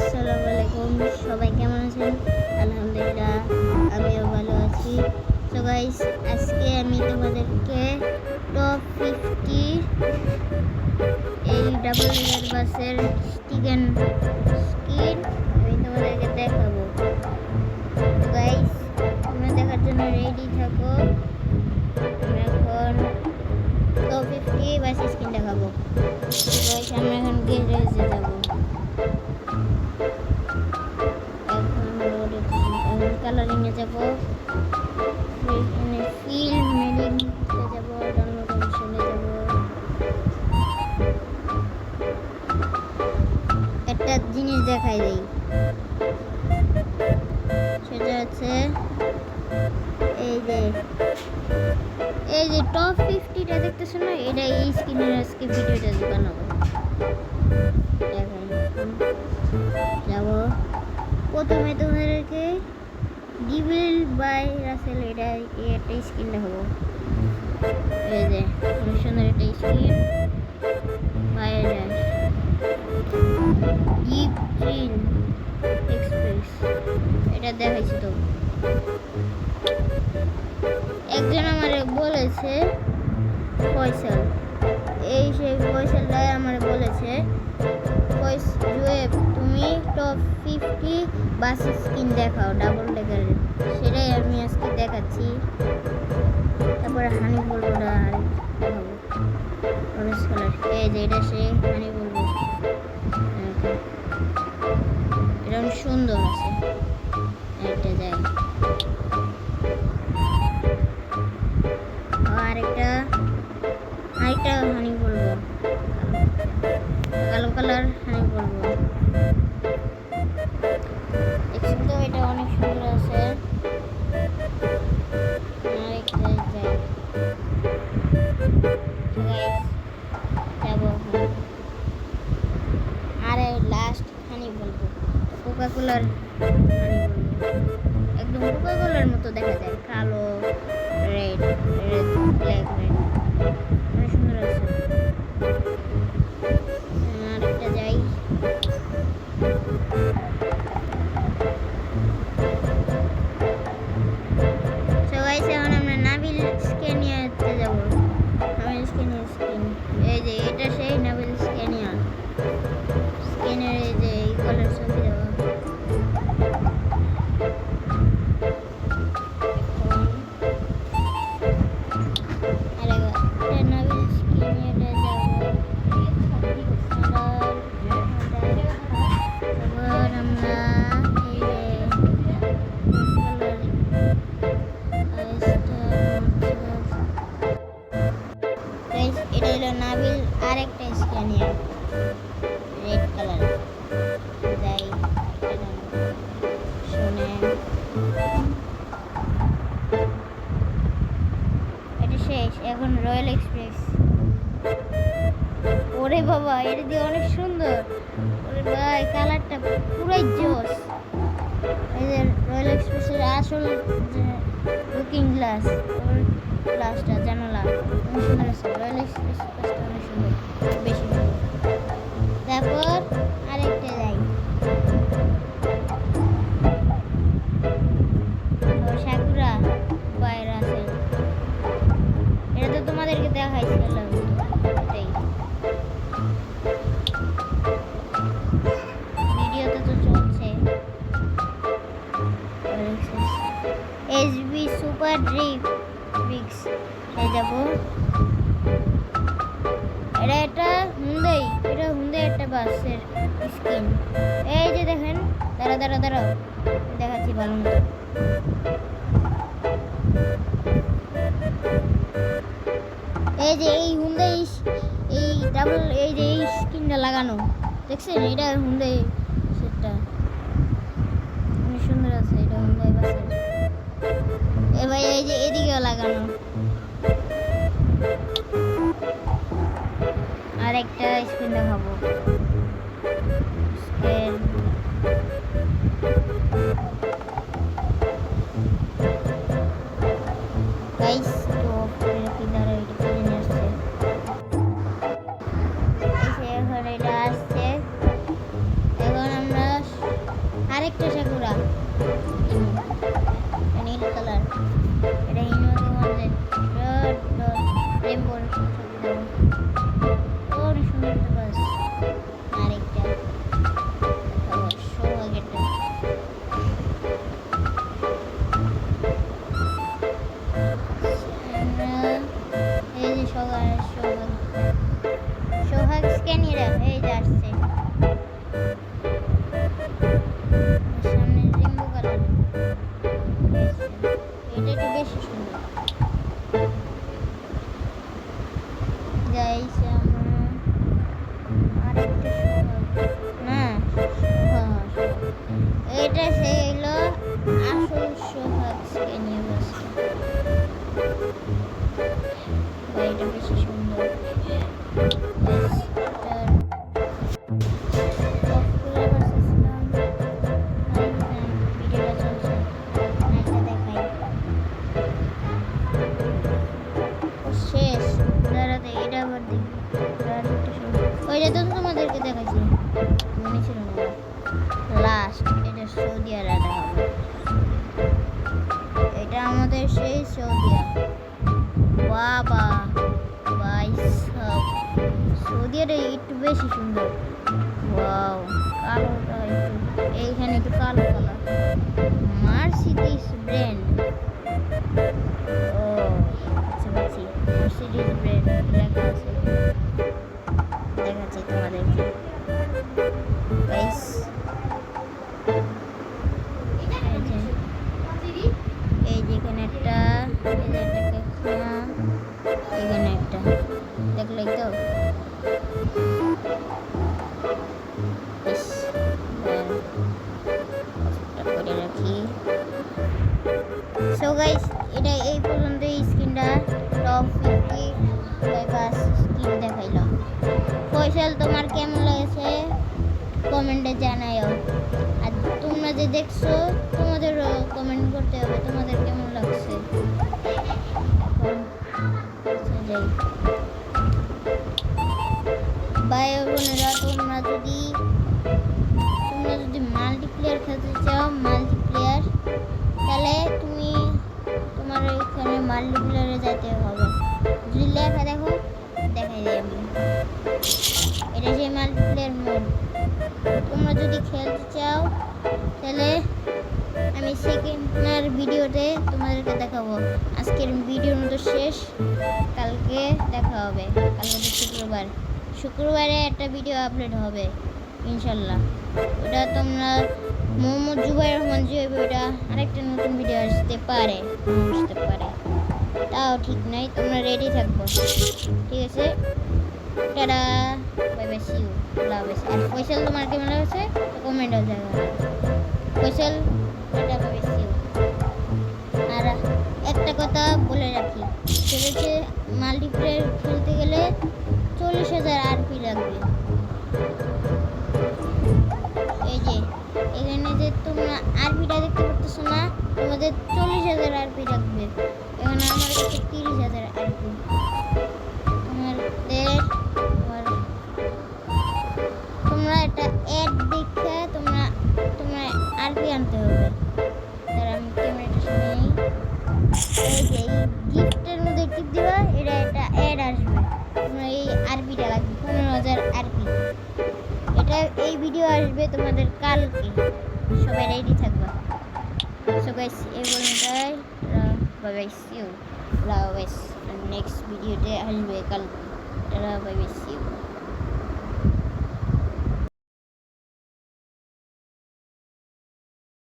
আসসালামু আলাইকুম। সবাই কেমন আছেন? আলহামদুলিল্লাহ, আমিও ভালো আছি। তো গাইস আজকে আমি তোমাদেরকে টপ ফিফটি এই ডাবল বাসের চিকেন কালারিংয়ে যাব। এখানে ফিল্ম মেডিংতে যাব ডাউনলোড অপশনে যাব। একটা জিনিস দেখাই দেই। সেটা হচ্ছে এই যে এই যে টপ ফিফটিটা দেখতেছো না? এটা এই স্ক্রিনের আজকে ভিডিওটা বানাবো। যাব। প্রথমে তোমাদেরকে ডিভিল বাই রাসেল এটা একটা স্ক্রিন দেখাবো এই যে সুন্দর একটা স্ক্রিন বাই ড্যাশ ডিপ ট্রিন এক্সপ্রেস এটা দেখাইছি তো। একজন আমার বলেছে ফয়সাল এই সেই ফয়সালটাই আমার বলেছে। জুয়েব তুমি টপ ফিফটি বাস স্কিন দেখাও ডাবল ডেকার সেটাই আমি আজকে দেখাচ্ছি। তারপরে হানি আর দেখাবো। অরেঞ্জ কালার এই যে এটা সে Bunlar নাবিল আরেকটা স্ক্যানিয়ার রেড কালার শুনে এটা শেষ, এখন রয়্যাল এক্সপ্রেস ওরে বাবা, এটা দিয়ে অনেক সুন্দর। ওরে ভাই কালারটা পুরাই জোস। এই যে রয়্যাল এক্সপ্রেসের আসল লুকিং গ্লাস গ্লাসটা জানালা তারপর আরেকটা যাই। সাকুরা বাইরে আছে। এটা তো তোমাদেরকে দেখাইছিলাম এটাই। ভিডিওতে তো চলছে। Super drip. যাব এটা একটা হুন্দাই এটা হুন্দাই একটা বাসের স্কিন। এই যে দেখেন দাঁড়া দাঁড়া দাঁড়াও, দেখাচ্ছি ভালো এই যে এই হুন্দাই এই ডাবল এই যে এই স্কিনটা লাগানো। দেখছেন? এটা হুন্দাই সেটটা। অনেক সুন্দর আছে, এটা হুন্দাই বাসের। এবার এই যে এদিকেও লাগানো। একটা স্ক্রিন দেখাবো দেখি। ওইটা তো তোমাদেরকে দেখাইছি মনে ছিল না। লাস্ট এটা সৌদি আরব এটা আমাদের সেই সৌদিয়া বাবা, ভাই, সব। সৌদি আরবে একটু বেশি সুন্দর। ওয়াও কালোটা একটু এইখানে একটু কালো কালার। Mercedes brand. জানাইও আর তোমরা যে দেখছ, তোমাদেরও কমেন্ট করতে হবে, তোমাদের কেমন লাগছে? ভাই বোনেরা, তোমরা যদি তোমরা যদি মাল্টিপ্লেয়ার খেলতে চাও মাল্টিপ্লেয়ার তাহলে তুমি তোমার ওইখানে মাল্টিপ্লেয়ারে যেতে হবে। যদি লেখা দেখো, দেখাই দিই আমি। এটা সেই মাল্টিপ্লেয়ার তোমাদেরকে দেখাবো। আজকের ভিডিওর মতো শেষ। কালকে দেখা হবে। কালকে তো শুক্রবার। শুক্রবারে একটা ভিডিও আপলোড হবে, ইনশাল্লাহ। ওটা তোমরা মোহাম্মদ জুবাই রহমান জুয়েব ওটা আরেকটা নতুন ভিডিও আসতে পারে। আসতে পারে। তাও ঠিক নাই, তোমরা রেডি থাকব। ঠিক আছে? Tata, bye bye see you হাফেজ। আর ফয়সাল তোমার কেমন লাগছে কমেন্টে জায়গা Faisal, tata. Bye bye see you আর একটা কথা বলে রাখি সেটা হচ্ছে মাল্টিপ্লেয়ার খেলতে গেলে চল্লিশ হাজার আরপি লাগবে। এই যে, এখানে যে তোমরা আরপিটা দেখতে পারতেছো না, তোমাদের চল্লিশ হাজার আরপি লাগবে। এখানে আমার কাছে তিরিশ হাজার আরপি তোমাদের তোমার একটা অ্যাড দেখে তোমরা তোমরা আরপি আনতে হবে। এই গিফটের মধ্যে টিপ দিবা, এটা একটা অ্যাড আসবে এই আরপিটা লাগবে পনেরো হাজার আরপি এটা এই ভিডিও আসবে তোমাদের কালকে। সবাই রেডি থাকবা সো গাইস এই পর্যন্তই bye bye see you love next ভিডিওতে আসবে কালকে বাই বাই ইউ